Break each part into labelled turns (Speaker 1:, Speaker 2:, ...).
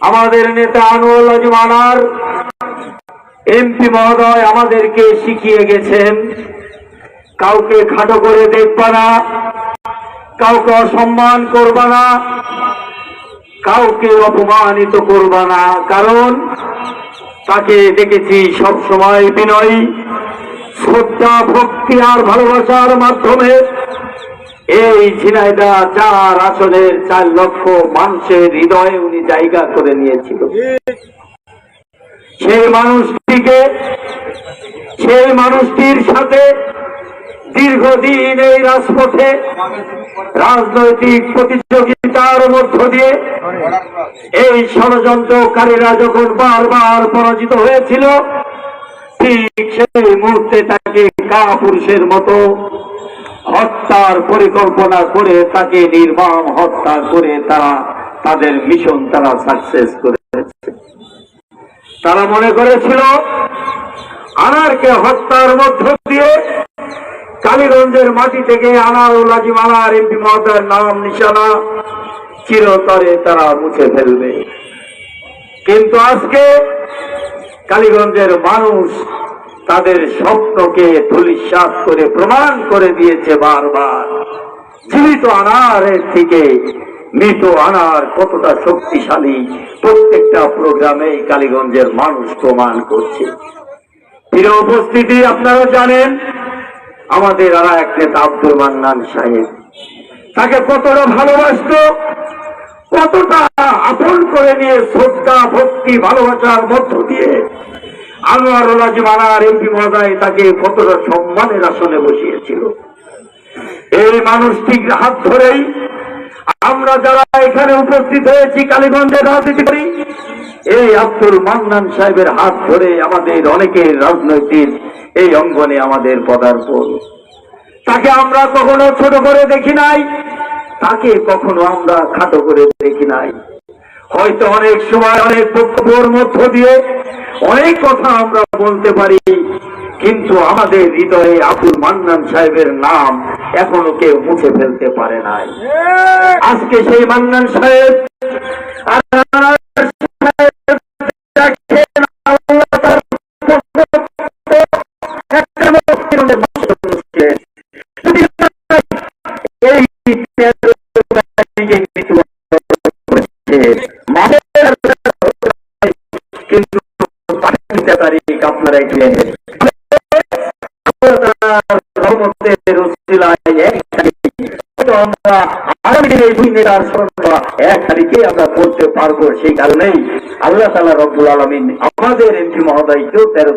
Speaker 1: আমাদের নেতা আনোয়ার আজিমানার এমপি মহোদয় আমাদেরকে শিখিয়ে গেছেন, কাউকে খাটো করে দেখবা না, কাউকে অসম্মান করবা না, কাউকে অপমানিত করবা না। কারণ তাকে দেখেছি সবসময় বিনয়ী, শ্রদ্ধা, ভক্তি আর ভালোবাসার মাধ্যমে এই ঝিনাইদা চার আসনের চার লক্ষ মানুষের হৃদয়ে উনি জায়গা করে নিয়েছিল। সেই মানুষটিকে, সেই মানুষটির সাথে দীর্ঘদিন এই রাজপথে রাজনৈতিক প্রতিযোগিতার মধ্য দিয়ে এই ষড়যন্ত্রকারীরা যখন বারবার পরাজিত হয়েছিল, ঠিক সেই মুহূর্তে তাকে কাপুরুষের মতো হত্যার পরিকল্পনা করে তাকে নির্মম হত্যা করে তারা তাদের মিশন তারা সাকসেস করেছে। তারা মনে করেছিল, আনারকে হত্যার মধ্য দিয়ে কালীগঞ্জের মাটি থেকে আনারুল আজিম আনার এমপি মহোদয়ের নাম নিশানা চিরতরে তারা মুছে ফেলবে। কিন্তু আজকে কালীগঞ্জের মানুষ তাদের স্বপ্নকে ধুলিশ্বাস করে প্রমাণ করে দিয়েছে বারবার। জীবিত আনারের থেকে মৃত আনার কতটা শক্তিশালী প্রত্যেকটা প্রোগ্রামে কালীগঞ্জের মানুষ প্রমাণ করছে। প্রিয় উপস্থিতি আপনারা জানেন, আমাদের আর এক নেতা আব্দুল মান্নান সাহেব। তাকে কতটা ভালোবাসত, কতটা আপন করে নিয়ে শ্রদ্ধা, ভক্তি, ভালোবাসার মধ্য দিয়ে আজিম আনার এমপি মহোদয় তাকে কতটা সম্মানের আসনে বসিয়েছিল। এই মানুষটির হাত ধরেই আমরা যারা এখানে উপস্থিত হয়েছি কালীগঞ্জের রাজনীতি করি, এই আব্দুল মান্নান সাহেবের হাত ধরে আমাদের অনেকের রাজনৈতিক এই অঙ্গনে আমাদের পদার্পণ। তাকে আমরা কখনো ছোট করে দেখি নাই, তাকে কখনো আমরা খাটো করে দেখি নাই। হয়তো অনেক সময় অনেক বক্তব্যের মধ্য দিয়ে অনেক কথা আমরা বলতে পারি কিন্তু আমাদের হৃদয়ে আব্দুল মান্নান সাহেবের নাম এখনও কেউ মুখে ফেলতে পারে নাই। আজকে সেই মান্নান সাহেব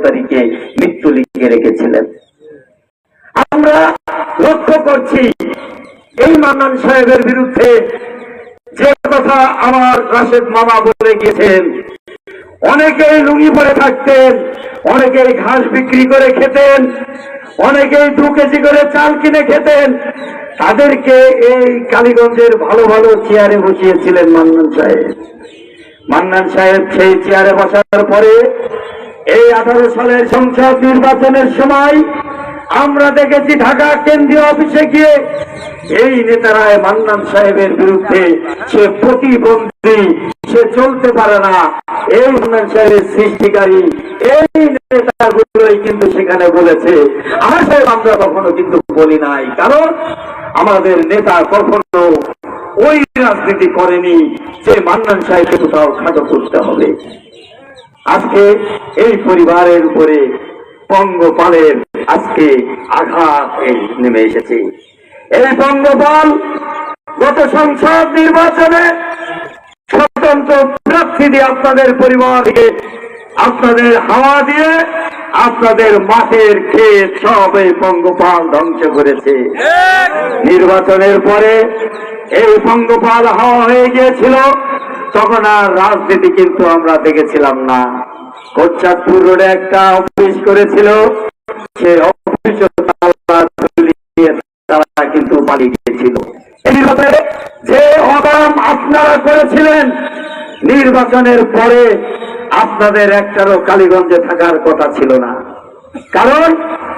Speaker 1: তারিখে মৃত্যু লিখে রেখেছিলেন। আমরা লক্ষ্য করছি এই মান্নান সাহেবের বিরুদ্ধে যে কথা আমার রাশেদ মামা বলে গিয়েছেন, অনেকেই লুঙ্গি পরে থাকতেন, অনেকেই ঘাস বিক্রি করে খেতেন অনেকেই দু কেজি করে চাল কিনে খেতেন। তাদেরকে এই কালীগঞ্জের ভালো ভালো চেয়ারে বসিয়েছিলেন মান্নান সাহেব। মান্নান সাহেব সেই চেয়ারে বসার পরে এই আঠারো সালের সংসদ নির্বাচনের সময় আমরা দেখেছি ঢাকা কেন্দ্রীয় অফিসে গিয়ে এই নেতারায় মান্নান সাহেবের বিরুদ্ধে সে প্রতিবন্ধী, সে চলতে পারে না। এই মান্নান সাহেবের সৃষ্টিকারী এই নেতাগুলোই কিন্তু সেখানে বলেছে। আমার সাহেব, আমরা কখনো কিন্তু বলি নাই। কারণ আমাদের নেতা কখনো ওই রাজনীতি করেনি যে মান্নান সাহেবকে কোথাও খাটো করতে হবে। আজকে এই পরিবারের উপরে পঙ্গপালের আজকে আঘাত নেমে এসেছে। এই পঙ্গপাল গত সংসদ নির্বাচনে স্বতন্ত্র প্রার্থী দিয়ে আপনাদের পরিবারকে আপনাদের হাওয়া দিয়ে আপনাদের মাঠের ক্ষেত সব এই পঙ্গপাল ধ্বংস করেছে। নির্বাচনের পরে এই পঙ্গপাল হাওয়া হয়ে গিয়েছিল, তখন আর রাজনীতি কিন্তু আমরা দেখেছিলাম না। কোচ্চাদপুর রোডে একটা করেছিল, সে তারা কিন্তু পালিয়ে গিয়েছিল। এই নির্বাচনে যে অকাম আপনারা করেছিলেন, নির্বাচনের পরে আপনাদের একটারও কালীগঞ্জে থাকার কথা ছিল না। কারণ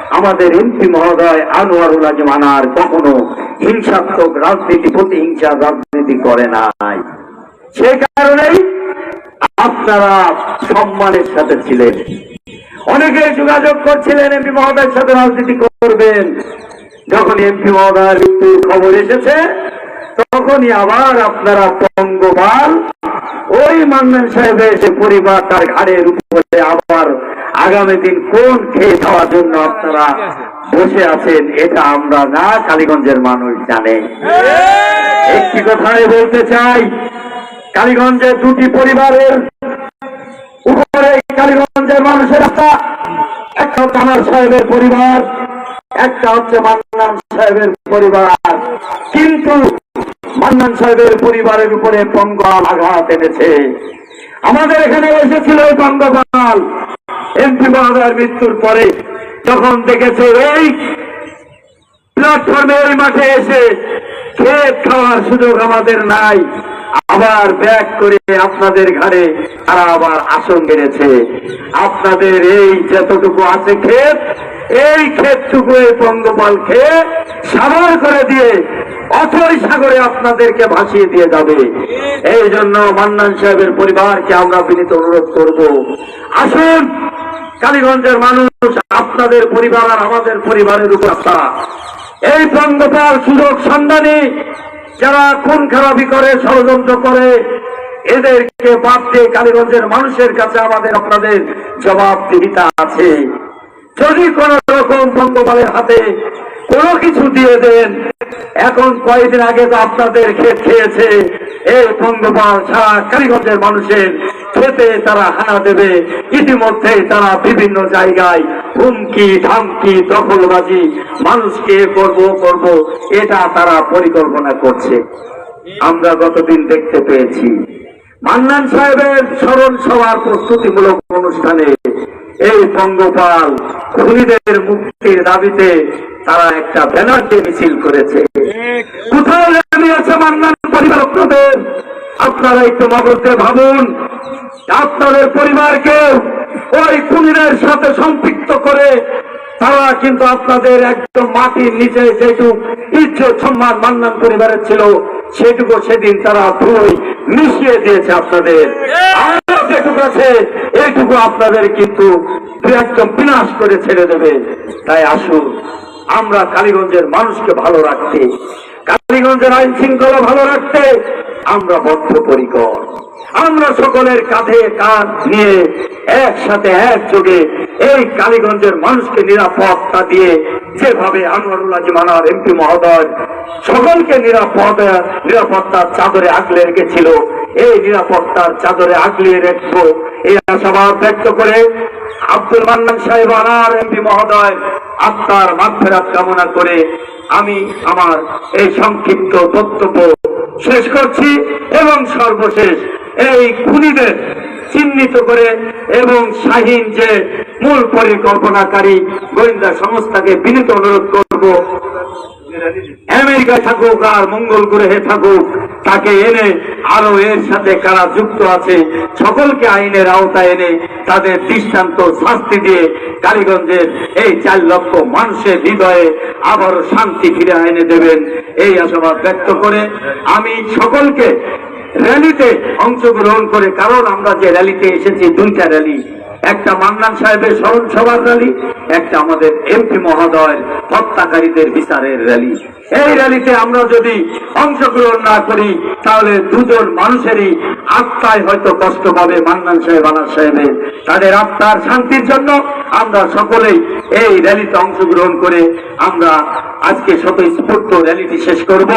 Speaker 1: আমাদের এমপি মহোদয় আনোয়ারুল আজম আনার কখনো হিংসাত্মক রাজনীতি, প্রতিহিংসা রাজনীতি করে নাই। সে কারণেই আপনারা সম্মানের সাথে ছিলেন। অনেকে যোগাযোগ করছিলেন এমপি মহোদয়ের সাথে রাজনীতি করবেন। যখন এমপি মহোদয়ের মৃত্যুর খবর এসেছে, তখনই আবার আপনারা পঙ্গপাল, ওই মান্নান সাহেবের সে পরিবার তার ঘাড়ের উপরে আবার আগামী দিন কোন খেয়ে খাওয়ার জন্য আপনারা বসে আছেন, এটা আমরা না, কালীগঞ্জের মানুষ জানে। একটি কথাই বলতে চাই কালীগঞ্জে দুটি পরিবারের উপরে কালীগঞ্জের মানুষের একটা একটা আমার সাহেবের পরিবার, একটা হচ্ছে মান্নান সাহেবের পরিবার। কিন্তু মান্নান সাহেবের পরিবারের উপরে পঙ্গল আঘাত এনেছে। আমাদের এখানে এসেছিল ওই পঙ্গপাল। এমপি মহোদয়ের মৃত্যুর পরে যখন দেখেছে, এই প্ল্যাটফর্মে ওই মাঠে এসে খেত খাওয়ার সুযোগ আমাদের নাই। আবার ব্যাগ করে আপনাদের ঘাড়ে তারা আবার আসন গেড়েছে। আপনাদের এই যতটুকু আছে ক্ষেত, এই ক্ষেতটুকু এই পঙ্গপাল খেয়ে সাগর করে দিয়ে অথই সাগরে আপনাদেরকে ভাসিয়ে দিয়ে যাবে। এই জন্য মান্নান সাহেবের পরিবারকে আমরা বিনীত অনুরোধ করব। আসুন, কালীগঞ্জের মানুষ, আপনাদের পরিবার আর আমাদের পরিবারের উপর এই পঙ্গপাল সুযোগ সন্ধানী যারা খুন খারাপি করে, ষড়যন্ত্র করে, এদেরকে বাদ দিয়ে কালীগঞ্জের মানুষের কাছে আমাদের আপনাদের জবাবদিহিতা আছে। যদি কোন রকম পঙ্গপালের হাতে কোনো কিছু দিয়ে দেন এখন কয়েকদিন আগে তো আপনাদের ক্ষেত খেয়েছে। এই পঙ্গপাল সারা মানুষের খেতে তারা হানা দেবে। ইতিমধ্যে তারা বিভিন্ন জায়গায় হুমকি, ধামকি, দখলবাজি, মানুষকে করব করব, এটা তারা পরিকল্পনা করছে। আমরা গতদিন দেখতে পেয়েছি। মান্নান সাহেবের স্মরণ সভার প্রস্তুতিমূলক অনুষ্ঠানে এই পঙ্গপাল খুনিদের মুক্তির দাবিতে তারা একটা ব্যানার মিছিল করেছে। কোথাও আছে মান্নান পরিবার আপনাদের আপনারা একটু মগজে ভাবুন, আপনাদের পরিবারকে ওই খুনিদের সাথে সম্পৃক্ত করে তারা কিন্তু আপনাদের একদম মাটির নিচে যেটুকু ইজ্জত, সম্মান মান্নান পরিবারের ছিল, সেটুকু সেদিন তারা ধুই মিশিয়ে দিয়েছে আপনাদের। আর যেটুকু আছে এইটুকু আপনাদের কিন্তু দু একদম বিনাশ করে ছেড়ে দেবে। তাই আসুন, আমরা কালীগঞ্জের মানুষকে ভালো রাখতে, কালীগঞ্জের আইন শৃঙ্খলা ভালো রাখতে আমরা বদ্ধপরিকর। আমরা সকলের কাঁধে কাঁধ নিয়ে একসাথে একযোগে এই কালীগঞ্জের মানুষকে নিরাপত্তা দিয়ে যেভাবে আনোয়ারুল্লাহ জিমানার এমপি মহোদয় সকলকে নিরাপদ নিরাপত্তার চাদরে আগলে রেখেছিল এই নিরাপত্তার চাদরে আগলিয়ে রেখবো এই আশাবাদ ব্যক্ত করে আব্দুল মান্নান সাহেব আনার এমপি মহোদয় আত্মার মাগফেরাত কামনা করে আমি আমার এই সংক্ষিপ্ত বক্তব্য শেষ করছি এবং সর্বশেষ এই খুনিদের চিহ্নিত করে এবং শাহীন যে মূল পরিকল্পনাকারী গোয়েন্দা সংস্থাকে বিনীত অনুরোধ করব, আমেরিকায় থাকুক আর মঙ্গল গ্রহে থাকুক তাকে এনে আরও এর সাথে কারা যুক্ত আছে, সকলকে আইনের আওতায় এনে তাদের দৃষ্টান্ত শাস্তি দিয়ে কালীগঞ্জের এই চার লক্ষ মানুষের হৃদয়ে আবারও শান্তি ফিরে এনে দেবেন। এই আশাবাদ ব্যক্ত করে আমি সকলকে র্যালিতে অংশগ্রহণ করে, কারণ আমরা যে র্যালিতে এসেছি, দুইটা র্যালি একটা মান্নান সাহেবের স্মরণ সভার র্যালি একটা আমাদের এমপি মহোদয় হত্যাকারীদের বিচারের র্যালি এই র্যালিতে আমরা যদি অংশগ্রহণ না করি, তাহলে দুজন মানুষেরই আত্মায় হয়তো কষ্ট পাবে মান্নান সাহেব আনার সাহেবের। তাদের আত্মার শান্তির জন্য আমরা সকলেই এই র্যালিতে অংশগ্রহণ করে আমরা আজকে শত স্ফূর্ত র্যালিটি শেষ করব।